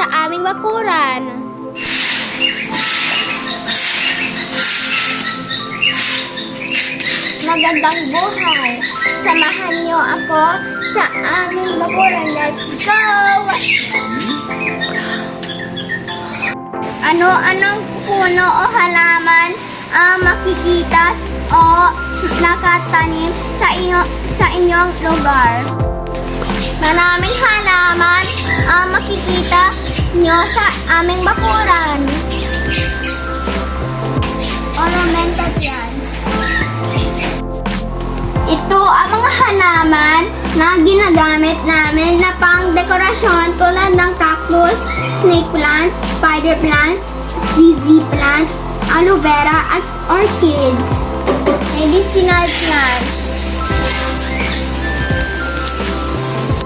sa aming bakuran. Magandang buhay! Samahan niyo ako sa aming bakuran. Let's go! Ano-anong puno o halaman ang makikita o nakatanim sa, inyo, sa inyong lugar? Maraming halaman ang makikita nyo sa aming bakuran. Ornamental plants. Ito ang mga halaman na ginagamit namin na pang dekorasyon tulad ng cactus, snake plants, spider plants, ZZ plants, aloe vera at orchids. Medicinal plants.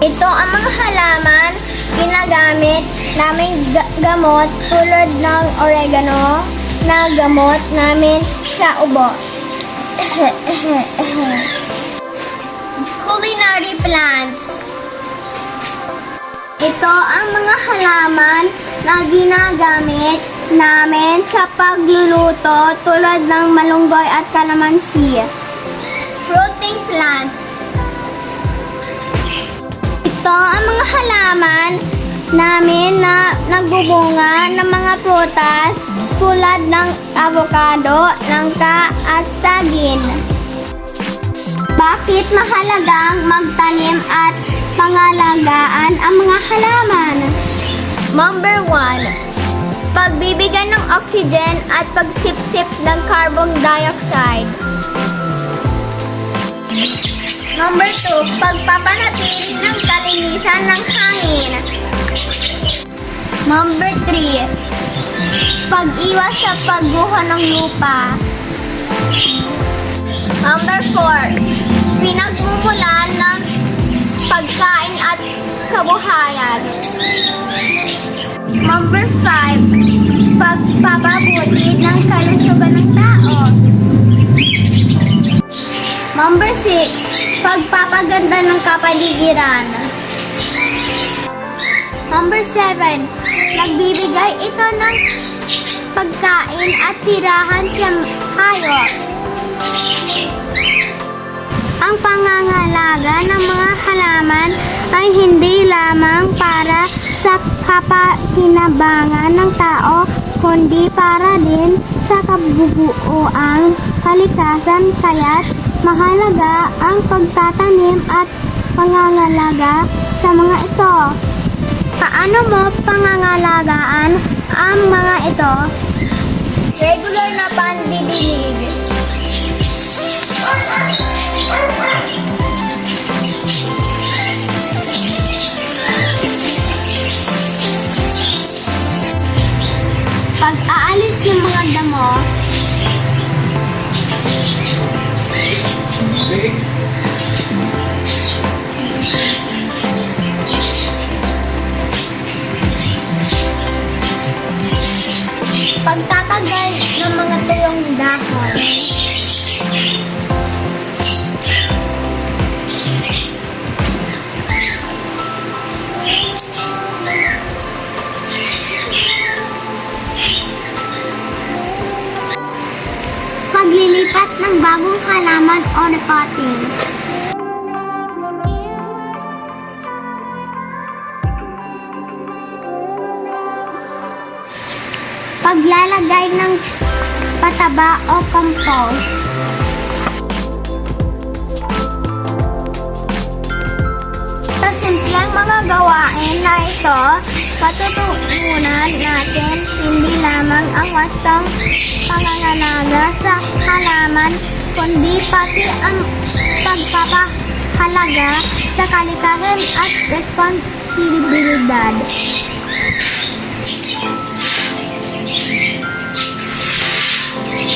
Ito ang mga halaman ginagamit namin ga- gamot tulad ng oregano na gamot namin sa ubo. Culinary plants. Ito ang mga halaman na ginagamit namin sa pagluluto tulad ng malunggay at kalamansi. Fruiting plants. Ito ang mga halaman namin na nagbubunga ng mga prutas tulad ng avocado, langka at saging. Bakit mahalagang magtanim at pangalagaan ang mga halaman? Number 1. Pagbibigay ng oxygen at pagsipsip ng carbon dioxide. Number 2, pagpapanatili ng kalinisan ng hangin. Number 3, pag-iwas sa pagguho ng lupa. Number 4, pinagmumulan ng pagkain at kabuhayan. Number 5, pagpapabuti ng kalusugan ng tao. Number 6, pagpapaganda ng kapaligiran. Number 7, nagbibigay ito ng pagkain at tirahan sa hayop. Ang pangangalaga ng mga halaman ay hindi lamang para sa kapakinabangan ng tao, kundi para din sa kabubuoang kalikasan kaya't mahalaga ang pagtatanim at pangangalaga sa mga ito. Paano mo pangangalagaan ang mga ito? Regular na pandidilig. Pag aalis ng mga damo, pagtatagal ng mga tuyong dahon. Paglilipat ng bagong halaman o repotting. Paglalagay ng pataba o compost. Sa simpleng mga gawain na ito, patutuunan natin hindi lamang ang wastong pangangalaga sa halaman, kundi pati ang pagpapahalaga sa kalikasan at responsibilidad.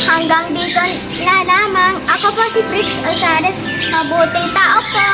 Hanggang dito na lamang. Ako po si Brix Osares. Mabuting tao po!